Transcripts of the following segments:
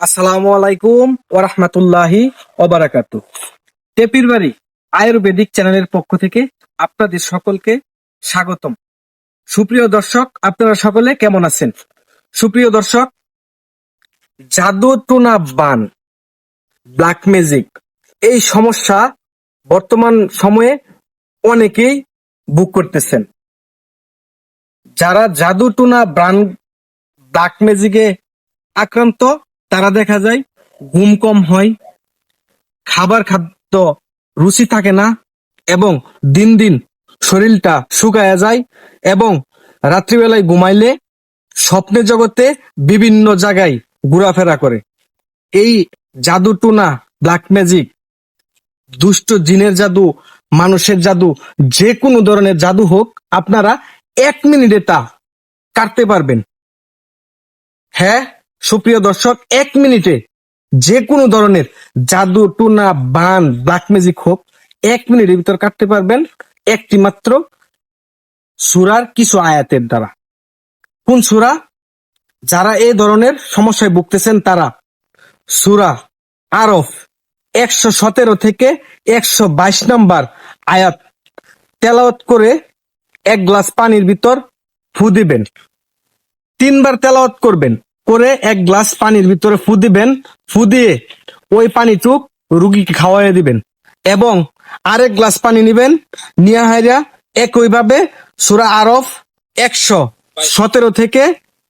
আসসালামু আলাইকুম ওয়া রাহমাতুল্লাহি ওয়া বারাকাতু টেপির বাড়ি আয়ুর্বেদিক চ্যানেলের পক্ষ থেকে আপনাদের সকলকে স্বাগতম। সুপ্রিয় দর্শক, আপনারা সকলে কেমন আছেন? সুপ্রিয় দর্শক, জাদু টোনা বান, ব্ল্যাক ম্যাজিক, এই সমস্যা বর্তমান সময়ে অনেকেই বুক করতেছেন। যারা জাদু টোনা ব্রান ব্ল্যাক ম্যাজিকে আক্রান্ত তারা দেখা যায় ঘুম কম হয়, খাবার খাদ্য রুচি থাকে না এবং দিন দিন শরীরটা শুকায়া যায় এবং রাত্রিবেলায় ঘুমাইলে স্বপ্নের জগতে বিভিন্ন জায়গায় ঘোরাফেরা করে। এই জাদু টুনা ব্ল্যাক ম্যাজিক দুষ্ট জিনের জাদু, মানুষের জাদু যে কোনো ধরনের জাদু হোক, আপনারা এক মিনিটে তা কাটতে পারবেন। হ্যাঁ সুপ্রিয় দর্শক, এক মিনিটে যে কোনো ধরনের জাদু, টুনা, বান ব্ল্যাক ম্যাজিক হোক, এক মিনিটের ভিতর কাটতে পারবেন একটি মাত্র সুরার কিছু আয়াতের দ্বারা। কোন সুরা? যারা এই ধরনের সমস্যায় ভুগতেছেন, তারা সুরা আরফ একশো সতেরো থেকে একশো বাইশ নম্বর আয়াত তেলাওয়াত করে এক গ্লাস পানির ভিতর ফু দিবেন। তিনবার তেলাওয়াত করবেন। করে এক গ্লাস পানির ভিতরে ফু দিবেন। ফু দিয়ে ওই পানিটুক রুগীকে খাওয়াই দিবেন। এবং আরেক গ্লাস পানি নিবেন। নিয়ে হাইরা একইভাবে সুরা আরফ একশো সতেরো থেকে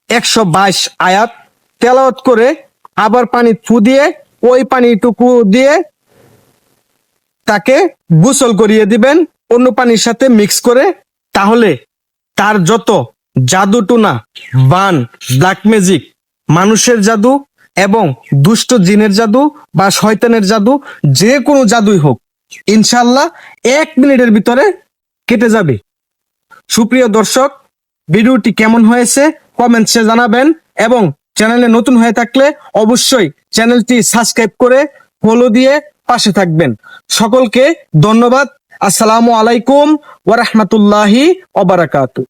একশো বাইশ আয়াত তেলাওয়াত করে আবার পানি ফু দিয়ে ওই পানিটুকু দিয়ে তাকে গোসল করিয়ে দিবেন। অন্য পানির সাথে মিক্স করে তাহলে তার যত জাদু টুনা বান, ব্ল্যাক ম্যাজিক মানুষের জাদু এবং দুষ্ট জিনের জাদু বা শয়তানের জাদু, যে কোনো জাদুই হোক ইনশাল্লাহ এক মিনিটের ভিতরে কেটে যাবে। সুপ্রিয় দর্শক, ভিডিওটি কেমন হয়েছে কমেন্টসে জানাবেন এবং চ্যানেলে নতুন হয়ে থাকলে অবশ্যই চ্যানেলটি সাবস্ক্রাইব করে ফলো দিয়ে পাশে থাকবেন। সকলকে ধন্যবাদ। আসসালামু আলাইকুম ওয়া রাহমাতুল্লাহি ওয়া বারাকাতুহু।